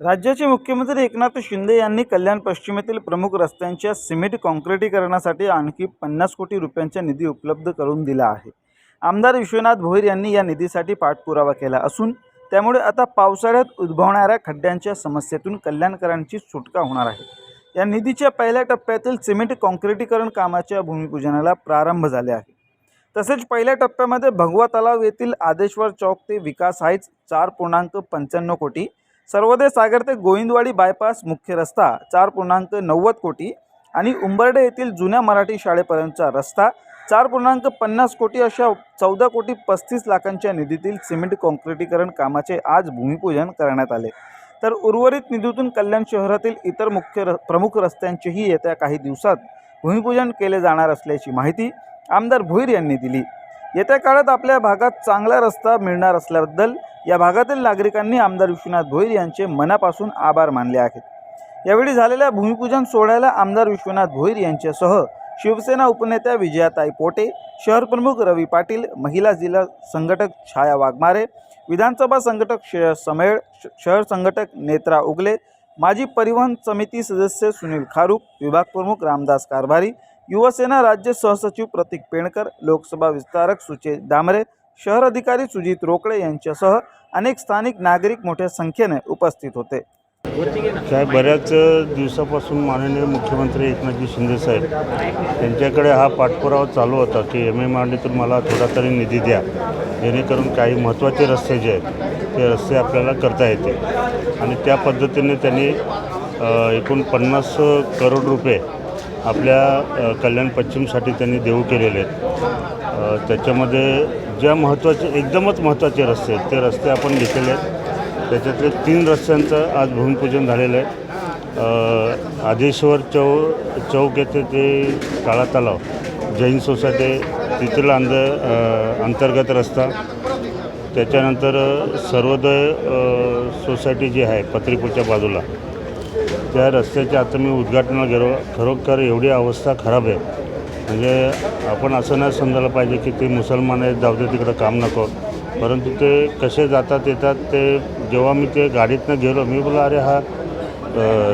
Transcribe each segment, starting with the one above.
राज्याचे मुख्यमंत्री एकनाथ शिंदे यांनी कल्याण पश्चिमेतील प्रमुख रस्त्यांच्या सिमेंट काँक्रिटीकरणासाठी आणखी पन्नास कोटी रुपयांचा निधी उपलब्ध करून दिला आहे. आमदार विश्वनाथ भोईर यांनी या निधीसाठी पाठपुरावा केला असून त्यामुळे आता पावसाळ्यात उद्भवणाऱ्या खड्ड्यांच्या समस्येतून कल्याणकरांची सुटका होणार आहे. या निधीच्या पहिल्या टप्प्यातील सिमेंट काँक्रिटीकरण कामाच्या भूमिपूजनाला प्रारंभ झाले आहे. तसेच पहिल्या टप्प्यामध्ये भगवा तलाव येथील आदेश्वर चौक ते विकास हायच चार पूर्णांक पंच्याण्णव कोटी सर्वोदय सागर ते गोविंदवाडी बायपास मुख्य रस्ता चार पूर्णांक नव्वद कोटी आणि उंबर्डे येथील जुन्या मराठी शाळेपर्यंतचा रस्ता चार पूर्णांक पन्नास कोटी अशा चौदा कोटी पस्तीस लाखांच्या निधीतील सिमेंट काँक्रिटीकरण कामाचे आज भूमिपूजन करण्यात आले. तर उर्वरित निधीतून कल्याण शहरातील इतर मुख्य र प्रमुख रस्त्यांचेही येत्या काही दिवसात भूमिपूजन केले जाणार असल्याची माहिती आमदार भोईर यांनी दिली. येत्या काळात आपल्या भागात चांगला रस्ता मिळणार असल्याबद्दल या भागातील नागरिकांनी आमदार विश्वनाथ भोईर यांचे मनापासून आभार मानले आहेत. यावेळी झालेल्या भूमिपूजन सोहळ्याला आमदार विश्वनाथ भोईर यांच्यासह शिवसेना उपनेत्या विजयाताई पोटे शहर प्रमुख रवी पाटील महिला जिल्हा संघटक छाया वाघमारे विधानसभा संघटक श समेळ श- शहर संघटक नेत्रा उगले माजी परिवहन समिती सदस्य सुनील खारूक विभाग प्रमुख रामदास कारभारी युवसेना राज्य सहसचिव प्रतीक पेणकर लोकसभा विस्तारक सुचे दामरे शहर अधिकारी सुजित रोकडे यांच्यासह अनेक स्थानिक नागरिक मोठ्या संख्येने उपस्थित होते साहेब बऱ्याच दिवसापासून माननीय मुख्यमंत्री एकनाथजी शिंदेसाहेब त्यांच्याकडे हा पाठपुरावा चालू होता की एम एम आरडीतून मला थोडा तरी निधी द्या जेणेकरून काही महत्त्वाचे रस्ते जे आहेत ते रस्ते आपल्याला करता येतील आणि त्या पद्धतीने त्यांनी एकूण पन्नास करोड रुपये आपल्या कल्याण पश्चिमसाठी त्यांनी देऊ केलेले आहेत. त्याच्यामध्ये ज्या महत्त्वाचे एकदमच महत्त्वाचे रस्ते आहेत ते रस्ते आपण घेतलेले आहेत. त्याच्यातले तीन रस्त्यांचं आज भूमिपूजन झालेलं आहे. आदेश्वर चौ चौक येथे ते काळा तलाव जैन सोसायटी तिथला अंद अंतर्गत रस्ता. त्याच्यानंतर सर्वोदय सोसायटी जी आहे पत्रीपूरच्या बाजूला त्या रस्त्याचे आता मी उद्घाटनाला गेलो खरोखर एवढी अवस्था खराब आहे. म्हणजे आपण असं नाही समजायला पाहिजे की ते मुसलमान आहेत जाऊ दे तिकडं काम नको. परंतु ते कसे जातात येतात ते जेव्हा मी ते गाडीतनं गेलो मी बोला अरे हा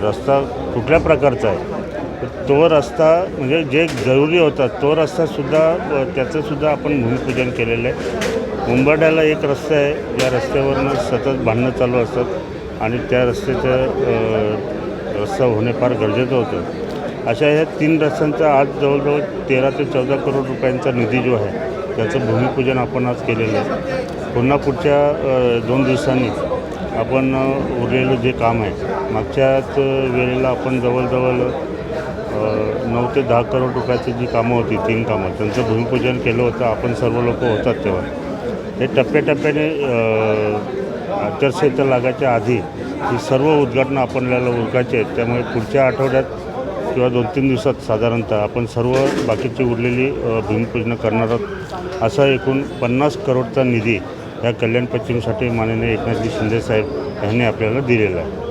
रस्ता कुठल्या प्रकारचा आहे? तर तो रस्ता म्हणजे जे जरुरी होता तो रस्तासुद्धा त्याचंसुद्धा आपण भूमिपूजन केलेलं आहे. मुंबड्याला एक रस्ता आहे ज्या रस्त्यावरनं सतत भांडणं चालू असतात आणि त्या रस्त्याचं रस्ता होणे फार गरजेचं होतं. अशा ह्या तीन रस्त्यांचा आज जवळजवळ तेरा ते चौदा करोड रुपयांचा निधी जो आहे त्याचं भूमिपूजन आपण आज केलेलं आहे. पुन्हा पुढच्या दोन दिवसांनी आपण उरलेलं जे काम आहे मागच्याच वेळेला आपण जवळजवळ नऊ ते दहा करोड रुपयाची जी कामं होती तीन कामं त्यांचं भूमिपूजन केलं होतं आपण सर्व लोक होतात तेव्हा. हे टप्प्याटप्प्याने आचारसंहिता लागायच्या आधी ही सर्व उद्घाटनं आपल्याला उरकायचे आहेत. त्यामुळे पुढच्या आठवड्यात किंवा दोन तीन दिवसात साधारणतः आपण सर्व बाकीची उरलेली भूमिपूजनं करणार आहोत. असा एकूण पन्नास करोडचा निधी या कल्याण पश्चिमसाठी माननीय एकनाथजी शिंदेसाहेब यांनी आपल्याला दिलेला आहे.